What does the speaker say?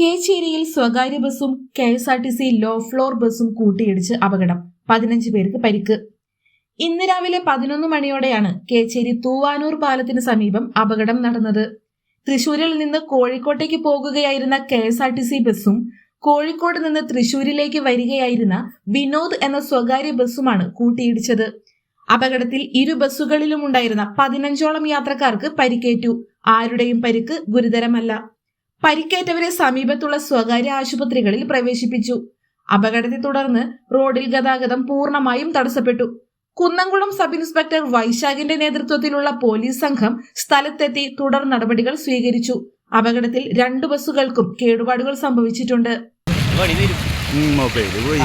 കേച്ചേരിയിൽ സ്വകാര്യ ബസും K S R T C low floor ബസും കൂട്ടിയിടിച്ച് അപകടം. പതിനഞ്ച് പേർക്ക് പരിക്ക്. ഇന്ന് രാവിലെ പതിനൊന്ന് മണിയോടെയാണ് കേച്ചേരി തൂവാനൂർ പാലത്തിന് സമീപം അപകടം നടന്നത്. തൃശൂരിൽ നിന്ന് കോഴിക്കോട്ടേക്ക് പോകുകയായിരുന്ന K S R T C ബസും കോഴിക്കോട് നിന്ന് തൃശൂരിലേക്ക് വരികയായിരുന്ന വിനോദ് എന്ന സ്വകാര്യ ബസുമാണ് കൂട്ടിയിടിച്ചത്. അപകടത്തിൽ ഇരു ബസ്സുകളിലും ഉണ്ടായിരുന്ന പതിനഞ്ചോളം യാത്രക്കാർക്ക് പരിക്കേറ്റു. ആരുടെയും പരിക്ക് ഗുരുതരമല്ല. പരിക്കേറ്റവരെ സമീപത്തുള്ള സ്വകാര്യ ആശുപത്രികളിൽ പ്രവേശിപ്പിച്ചു. അപകടത്തെ തുടർന്ന് റോഡിൽ ഗതാഗതം പൂർണമായും തടസ്സപ്പെട്ടു. കുന്നംകുളം സബ് ഇൻസ്പെക്ടർ വൈശാഖിന്റെ നേതൃത്വത്തിലുള്ള പോലീസ് സംഘം സ്ഥലത്തെത്തി തുടർ നടപടികൾ സ്വീകരിച്ചു. അപകടത്തിൽ രണ്ടു ബസ്സുകൾക്കും കേടുപാടുകൾ സംഭവിച്ചിട്ടുണ്ട്. മൊബൈൽ പോയി